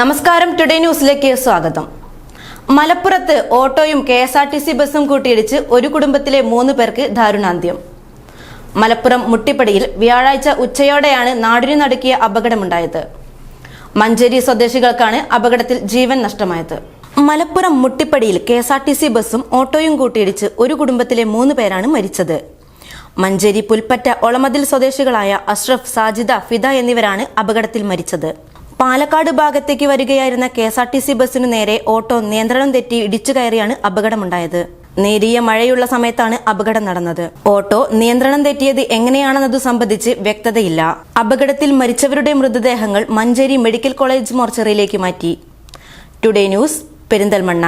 നമസ്കാരം ടുഡേ ന്യൂസിലേക്ക് സ്വാഗതം. മലപ്പുറത്ത് ഓട്ടോയും K S R T C ബസ്സും കൂട്ടിയിടിച്ച് ഒരു കുടുംബത്തിലെ മൂന്ന് പേർക്ക് ദാരുണാന്ത്യം. മലപ്പുറം മുട്ടിപ്പടിയിൽ വ്യാഴാഴ്ച ഉച്ചയോടെയാണ് നാടിനു നടുക്കിയ അപകടമുണ്ടായത്. മഞ്ചേരി സ്വദേശികൾക്കാണ് അപകടത്തിൽ ജീവൻ നഷ്ടമായത്. Malappuram മുട്ടിപ്പടിയിൽ K S R T C ബസ്സും ഓട്ടോയും കൂട്ടിയിടിച്ച് ഒരു കുടുംബത്തിലെ മൂന്ന് പേരാണ് മരിച്ചത്. മഞ്ചേരി പുൽപ്പറ്റ ഒളമതിൽ സ്വദേശികളായ അഷ്റഫ് സാജിദ ഫിദ എന്നിവരാണ് അപകടത്തിൽ മരിച്ചത്. പാലക്കാട് ഭാഗത്തേക്ക് വരികയായിരുന്ന K S R T C ബസ്സിനു നേരെ ഓട്ടോ നിയന്ത്രണം തെറ്റി ഇടിച്ചു കയറിയാണ് അപകടമുണ്ടായത്. നേരിയ മഴയുള്ള സമയത്താണ് അപകടം നടന്നത്. ഓട്ടോ നിയന്ത്രണം തെറ്റിയത് എങ്ങനെയാണെന്നതു സംബന്ധിച്ച് വ്യക്തതയില്ല. അപകടത്തിൽ മരിച്ചവരുടെ മൃതദേഹങ്ങൾ മഞ്ചേരി മെഡിക്കൽ കോളേജ് മോർച്ചറിയിലേക്ക് മാറ്റി. Today news Perinthalmanna.